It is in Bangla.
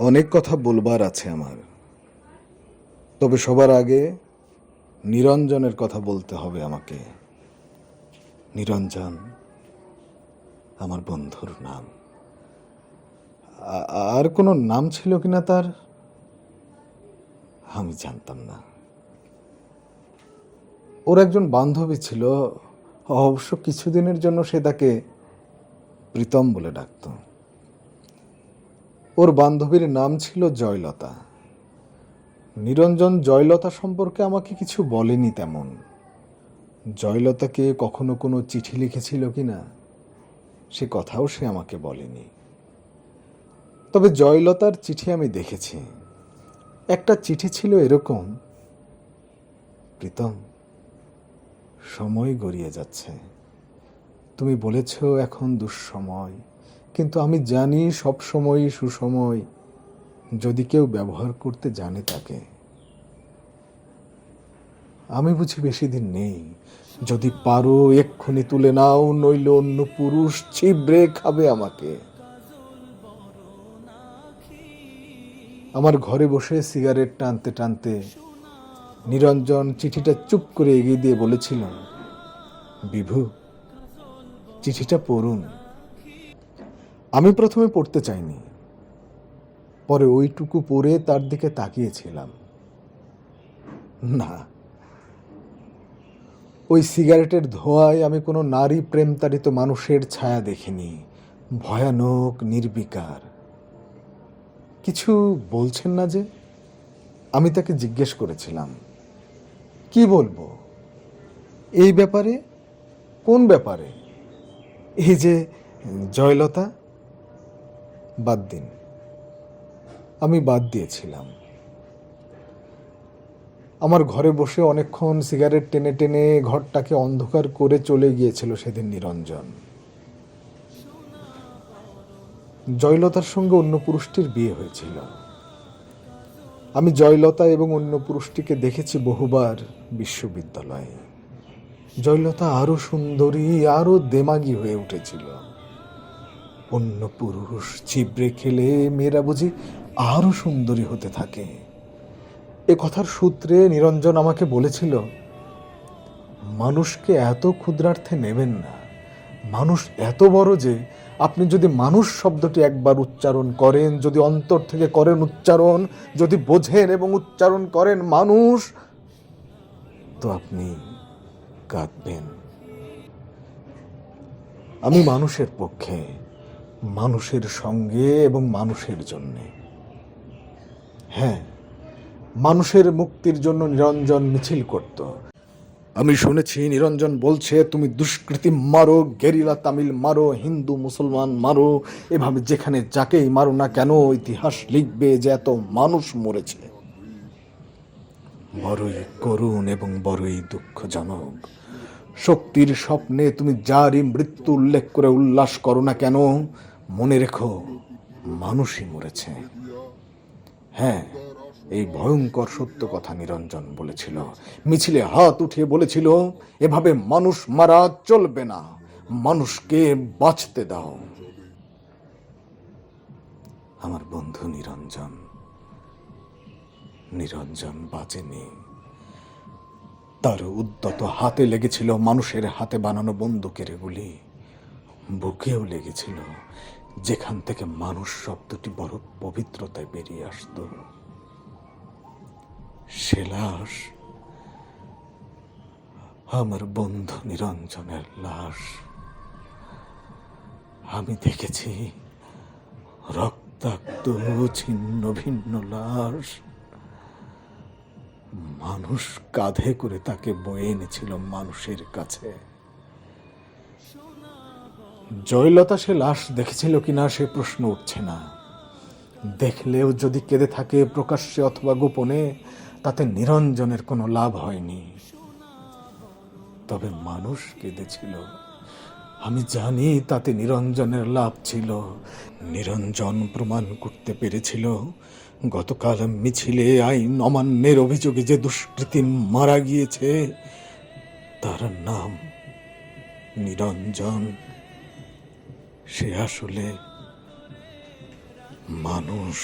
অনেক কথা বলবার আছে আমার। তবে সবার আগে নিরঞ্জনের কথা বলতে হবে আমাকে। নিরঞ্জন আমার বন্ধুর নাম। আর কোনো নাম ছিল কিনা তার? আমি জানতাম না। ওর একজন বান্ধবী ছিল, অবশ্য কিছুদিনের জন্য সে তাকে প্রীতম বলে ডাকত। ওর বান্ধবীর নাম ছিল জয়লতা। নিরঞ্জন জয়লতা সম্পর্কে আমাকে কিছু বলেনি তেমন। জয়লতাকে কখনো কোনো চিঠি লিখেছিল কিনা, সে কথাও সে আমাকে বলেনি। তবে জয়লতার চিঠি আমি দেখেছি। একটা চিঠি ছিল এরকম, প্রীতম, সময় গড়িয়ে যাচ্ছে। তুমি বলেছ এখন দুঃসময়। কিন্তু আমি জানি সব সময় সুসময় যদি কেউ ব্যবহার করতে জানে তাকে। আমি বুঝি বেশি দিন নেই। যদি পারো এক্ষুনি তুলে নাও, নইলে অন্য পুরুষ ছিবড়ে খাবে আমাকে। আমার ঘরে বসে সিগারেট টানতে টানতে নিরঞ্জন চিঠিটা চুপ করে এগিয়ে দিয়ে বলেছিল, বিভু, চিঠিটা পড়ুন। আমি প্রথমে পড়তে চাইনি। পরে ওইটুকু পড়ে তার দিকে তাকিয়েছিলাম। না। ওই সিগারেটের ধোঁয়ায় আমি কোনো নারী প্রেমতাড়িত মানুষের ছায়া দেখিনি। ভয়ানক, নির্বিকার। কিছু বলছেন না যে? আমি তাকে জিজ্ঞেস করেছিলাম। কি বলব? এই ব্যাপারে? কোন ব্যাপারে? এই যে, জয়লতা? বাদ দিন। আমি বাদ দিয়েছিলাম। আমার ঘরে বসে অনেকক্ষণ সিগারেট টেনে টেনে ঘরটাকে অন্ধকার করে চলে গিয়েছিল সেদিন নিরঞ্জন। জয়লতার সঙ্গে অন্য পুরুষটির বিয়ে হয়েছিল। আমি জয়লতা এবং অন্য পুরুষটিকে দেখেছি বহুবার বিশ্ববিদ্যালয়ে। জয়লতা আরও সুন্দরী, আরও দেমাগি হয়ে উঠেছিল। অন্য পুরুষ চিবড়ে খেলে মেয়েরা বুঝি আরও সুন্দরী হতে থাকে। এ কথার সূত্রে নিরঞ্জন আমাকে বলেছিল, মানুষকে এত ক্ষুদ্রার্থে নেবেন না। মানুষ এত বড় যে আপনি যদি মানুষ শব্দটি একবার উচ্চারণ করেন, যদি অন্তর থেকে করেন উচ্চারণ, যদি বোঝেন এবং উচ্চারণ করেন মানুষ, তো আপনি কাঁদবেন। আমি মানুষের পক্ষে মানুষের সঙ্গে এবং মানুষের জন্যে। হ্যাঁ মানুষের মুক্তির জন্য নিরঞ্জন মিছিল করত। আমি শুনেছি, নিরঞ্জন বলছে, তুমি দুষ্কৃতি মারো, গেরিলা তামিল মারো, হিন্দু মুসলমান মারো, এভাবে যেখানে যাকেই মারো না কেন ইতিহাস লিখবে যে এত মানুষ মরেছে। বড়ই করুণ এবং বড়ই দুঃখজনক। শক্তির স্বপ্নে তুমি যারই মৃত্যু উল্লেখ করে উল্লাস করো না কেন, মনে রেখো, মানুষই মরেছে। হ্যাঁ এই ভয়ঙ্কর সত্য কথা নিরঞ্জন বলেছিল। মিছিলে হাত উঠিয়ে বলেছিল, এভাবে মানুষ মারা চলবে না, মানুষকে বাঁচতে দাও। আমার বন্ধু নিরঞ্জন নিরঞ্জন বাঁচেনি। তার উদ্যত হাতে লেগেছিল মানুষের হাতে বানানো বন্দুকের গুলি। বুকেও লেগেছিল, যেখান থেকে মানুষ শব্দটি বড় পবিত্রতায় বেরিয়ে আসতো। সে লাশ আমার বন্ধু নিরঞ্জনের লাশ। আমি দেখেছি রক্তাক্ত, ছিন্ন, ভিন্ন লাশ। মানুষ কাঁধে করে তাকে বয়ে এনেছিল মানুষের কাছে। জয়লতা সে লাশ দেখেছিল কিনা সে প্রশ্ন উঠছে না। দেখলেও যদি কেঁদে থাকে প্রকাশ্যে অথবা গোপনে, তাতে নিরঞ্জনের কোনো লাভ হয়নি। তবে মানুষ কেঁদেছিল। আমি জানি তাতে নিরঞ্জনের লাভ ছিল। নিরঞ্জন প্রমাণ করতে পেরেছিল। গতকাল মিছিলে আইন অমান্যের অভিযোগে যে দুষ্কৃতী মারা গিয়েছে, তার নাম নিরঞ্জন। সে আসলে মানুষ।